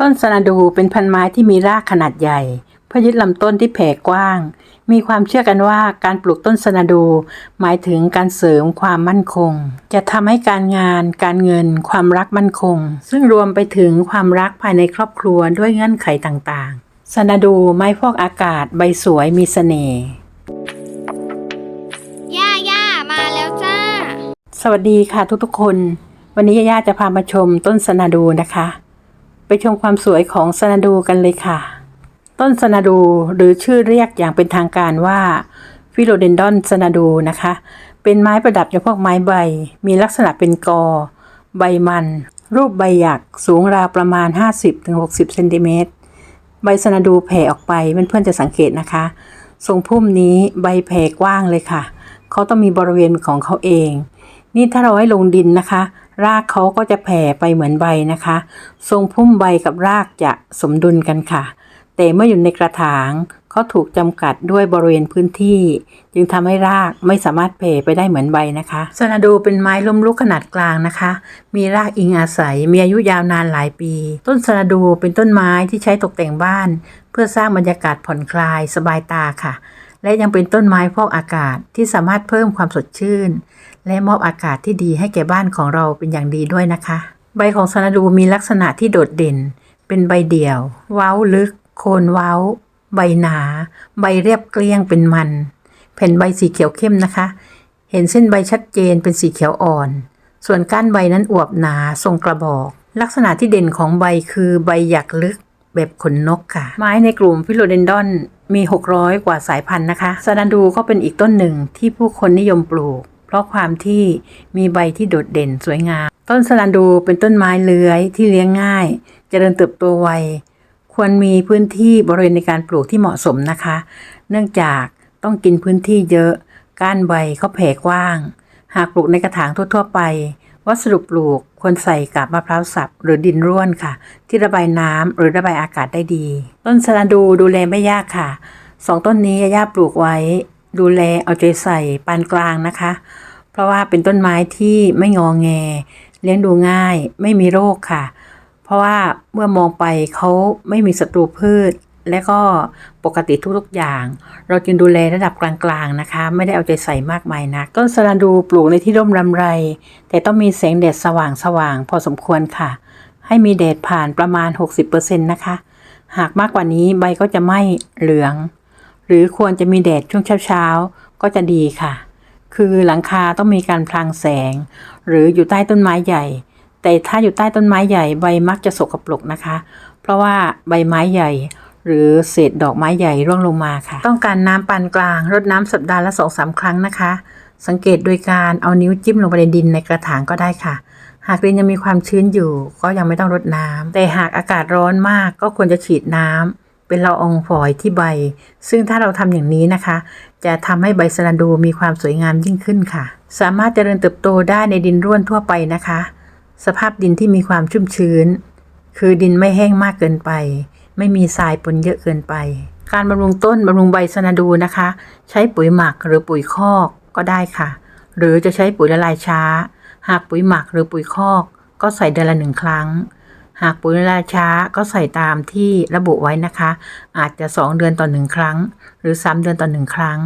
ต้นสนาดูเป็นพันไม้ที่มีรากขนาดใหญ่เพื่อยึดลำต้นที่แผ่กว้าง มีความเชื่อกันว่าการปลูกต้นสนาดู หมายถึงการเสริมความมั่นคง จะทำให้การงาน การเงิน ความรักมั่นคง ซึ่งรวมไปถึงความรักภายในครอบครัวด้วยเงื่อนไขต่างๆ สนาดูไม้ฟอกอากาศใบสวยมีเสน่ห์ย่าย่ามาแล้วจ้า สวัสดีค่ะทุกๆคน วันนี้ย่าๆจะพามาชมต้นสนาดูนะคะ ไปชมความสวยของสนาดูกันเลยค่ะ ต้นสนาดูหรือชื่อเรียกอย่างเป็นทางการว่าฟิโลเดนดอนสนาดูนะคะ เป็นไม้ประดับจำพวกไม้ใบ มีลักษณะเป็นกอ ใบมัน รูปใบหยักสูงราวประมาณ 50-60เซนติเมตรใบสนาดูแผ่ออกไปเพื่อนๆจะสังเกตนะคะ ทรงพุ่มนี้ใบแผ่กว้างเลยค่ะ เขาต้องมีบริเวณของเขาเอง นี่ถ้าเราให้ลงดินนะคะ รากเขาก็จะแผ่ไปเหมือนใบนะคะ ทรงพุ่มใบกับรากจะสมดุลกันค่ะ แต่เมื่ออยู่ในกระถางเขาถูกจำกัดด้วยบริเวณพื้นที่ จึงทำให้รากไม่สามารถแผ่ไปได้เหมือนใบนะคะสนาดูเป็นไม้ล้มลุกขนาดกลางนะคะ มีรากอิงอาศัยมีอายุยาวนานหลายปี ต้นสนาดูเป็นต้นไม้ที่ใช้ตกแต่งบ้าน เพื่อสร้างบรรยากาศผ่อนคลายสบายตาค่ะและยังเป็นต้นไม้ฟอกอากาศที่สามารถเพิ่มความสดชื่น และมอบอากาศที่ดีให้แก่บ้านของเราเป็นอย่างดีด้วยนะคะ ใบของสนาดูมีลักษณะที่โดดเด่น เป็นใบเดี่ยว เว้าลึก โคนเว้า ใบหนา ใบเรียบเกลี้ยงเป็นมัน แผ่นใบสีเขียวเข้มนะคะ เห็นเส้นใบชัดเจนเป็นสีเขียวอ่อน ส่วนก้านใบนั้นอวบหนาทรงกระบอก ลักษณะที่เด่นของใบคือใบหยักลึกแบบขนนกค่ะ ไม้ในกลุ่มฟิโลเดนดอนมี 600 กว่าสายพันธุ์นะคะซานาดูก็เป็นอีกต้นหนึ่งที่ผู้คนนิยมปลูก ราะความที่มีใบที่โดดเด่นสวยงาม ต้นสลันดูเป็นต้นไม้เลื้อยที่เลี้ยงง่าย เจริญเติบโตไว ควรมีพื้นที่บริเวณในการปลูกที่เหมาะสมนะคะ เนื่องจากต้องกินพื้นที่เยอะ ก้านใบเขาแผ่กว้าง หากปลูกในกระถางทั่ว ๆ ไป วัสดุปลูกควรใส่กับมะพร้าวสับหรือดินร่วนค่ะ ที่ระบายน้ำหรือระบายอากาศได้ดี ต้นสลันดูดูแลไม่ยากค่ะสองต้นนี้ย่าปลูกไว้ ดูแลเอาใจใส่ปานกลางนะคะ เพราะว่าเป็นต้นไม้ที่ไม่งอแง เลี้ยงดูง่าย ไม่มีโรคค่ะ เพราะว่าเมื่อมองไปเขาไม่มีศัตรูพืช และก็ปกติทุกๆอย่าง เราจึงดูแลระดับกลางๆนะคะ ไม่ได้เอาใจใส่มากมายนักต้นสลันดูปลูกในที่ร่มรำไร แต่ต้องมีแสงแดดสว่างๆพอสมควรค่ะ ให้มีแดดผ่านประมาณ 60%นะคะ หากมากกว่านี้ใบก็จะไหม้เหลือง หรือควรจะมีแดดช่วงเช้าๆก็จะดีค่ะ คือหลังคาต้องมีการพลางแสง หรืออยู่ใต้ต้นไม้ใหญ่ แต่ถ้าอยู่ใต้ต้นไม้ใหญ่ใบมักจะสกปรกนะคะ เพราะว่าใบไม้ใหญ่ หรือเศษดอกไม้ใหญ่ร่วงลงมาค่ะ ต้องการน้ำปานกลางรดน้ำสัปดาห์ละสองสามครั้งนะคะ สังเกตโดยการเอานิ้วจิ้มลงไปในดินในกระถางก็ได้ค่ะ หากดินยังมีความชื้นอยู่ ก็ยังไม่ต้องรดน้ำแต่หากอากาศร้อนมากก็ควรจะฉีดน้ำ เป็นละอองฝอยที่ใบ ซึ่งถ้าเราทำอย่างนี้นะคะ จะทำให้ใบสะระดูมีความสวยงามยิ่งขึ้นค่ะ สามารถเจริญเติบโตได้ในดินร่วนทั่วไปนะคะ สภาพดินที่มีความชุ่มชื้น คือดินไม่แห้งมากเกินไป ไม่มีทรายปนเยอะเกินไป การบำรุงต้นบำรุงใบสะนาดูนะคะ ใช้ปุ๋ยหมักหรือปุ๋ยคอกก็ได้ค่ะ หรือจะใช้ปุ๋ยละลายช้า หากปุ๋ยหมักหรือปุ๋ยคอก ก็ใส่เดือนละหนึ่งครั้ง หากปุ๋ยละลาช้าก็ใส่ตามที่ระบุไว้นะคะ อาจจะ 2 เดือนต่อหนึ่งครั้ง หรือ 3 เดือนต่อหนึ่งครั้ง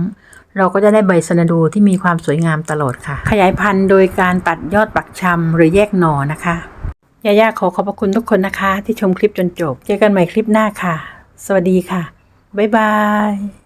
เราก็จะได้ใบสะนาดูที่มีความสวยงามตลอดค่ะ ขยายพันธุ์โดยการตัดยอดปักชำหรือแยกหน่อนะคะยาย่าขอขอบพระคุณทุกคนนะคะ ที่ชมคลิปจนจบ เจอกันใหม่คลิปหน้าค่ะ สวัสดีค่ะบ๊ายบาย